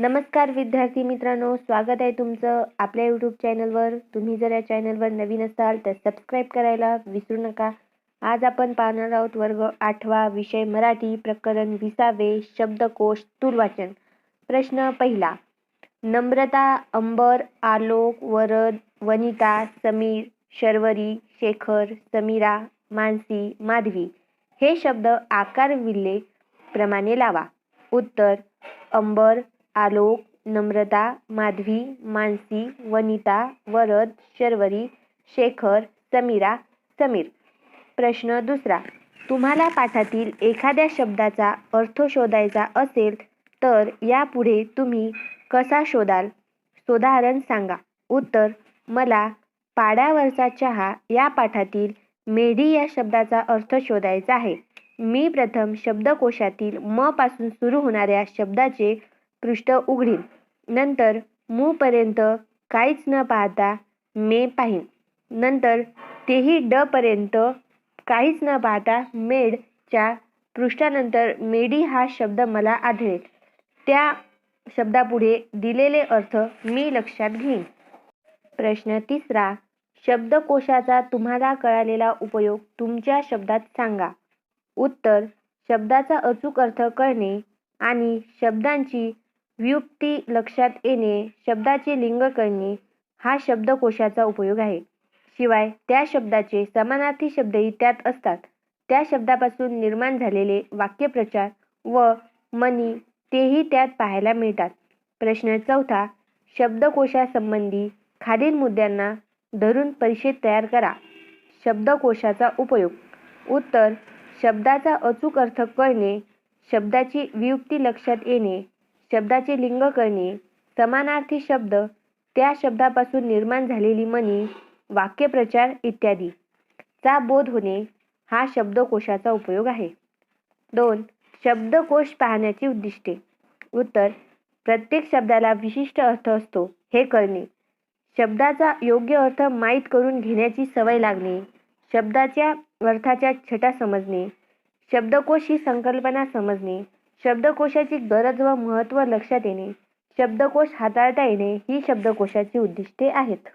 नमस्कार विद्यार्थी मित्रांनो स्वागत आहे तुमचं आपल्या यूट्यूब चॅनलवर तुम्ही जर या चॅनलवर नवीन असाल तर सबस्क्राईब करायला विसरू नका. आज आपण पाहणार आहोत वर्ग आठवा विषय मराठी प्रकरण विसावे शब्दकोश तुलवाचन. प्रश्न पहिला. नम्रता अंबर आलोक वरद वनिता समीर शर्वरी शेखर समीरा मानसी माधवी. हे शब्द आकार विल्ले प्रमाणे लावा. उत्तर अंबर आलोक नम्रता माधवी मानसी वनिता वरद शर्वरी शेखर समीरा समीर. प्रश्न दुसरा. तुम्हाला पाठातील एखाद्या शब्दाचा अर्थ शोधायचा असेल तर यापुढे तुम्ही कसा शोधाल? सोदाहरण सांगा. उत्तर. मला पाड्यावरचा चहा या पाठातील मेढी या शब्दाचा अर्थ शोधायचा आहे. मी प्रथम शब्दकोशातील म पासून सुरू होणाऱ्या शब्दाचे पृष्ठ उघडीन. नंतर मूपर्यंत काहीच न पाहता मे पाहीन. नंतर तेही डपर्यंत काहीच न पाहता मेडच्या पृष्ठानंतर मेडी हा शब्द मला आढळेल. त्या शब्दापुढे दिलेले अर्थ मी लक्षात घेईन. प्रश्न तिसरा शब्दकोशाचा तुम्हाला कळालेला उपयोग तुमच्या शब्दात सांगा. उत्तर शब्दाचा अचूक अर्थ कळणे आणि शब्दांची व्युक्ती लक्षात येणे शब्दाचे लिंग करणे हा शब्दकोशाचा उपयोग आहे. शिवाय त्या शब्दाचे समानार्थी शब्दही त्यात असतात. त्या शब्दापासून निर्माण झालेले वाक्यप्रचार व मनी तेही त्यात पाहायला मिळतात. प्रश्न चौथा शब्दकोशासंबंधी खालील मुद्द्यांना धरून परिषद तयार करा. शब्दकोशाचा उपयोग. उत्तर शब्दाचा अचूक अर्थ कळणे शब्दाची वियुक्ती लक्षात येणे शब्दाचे लिंग करणे समानार्थी शब्द त्या शब्दापासून निर्माण झालेली मनी वाक्यप्रचार इत्यादी. चा बोध होणे हा शब्दकोशाचा उपयोग आहे. दोन शब्दकोश पाहण्याची उद्दिष्टे. उत्तर प्रत्येक शब्दाला विशिष्ट अर्थ असतो हे करणे. शब्दाचा योग्य अर्थ माहीत करून घेण्याची सवय लागणे. शब्दाच्या अर्थाच्या छटा समजणे. शब्दकोश ही संकल्पना समजणे. शब्दकोशाची गरज व महत्त्व लक्षात येणे. शब्दकोश हाताळता येणे ही शब्दकोशाची उद्दिष्टे आहेत.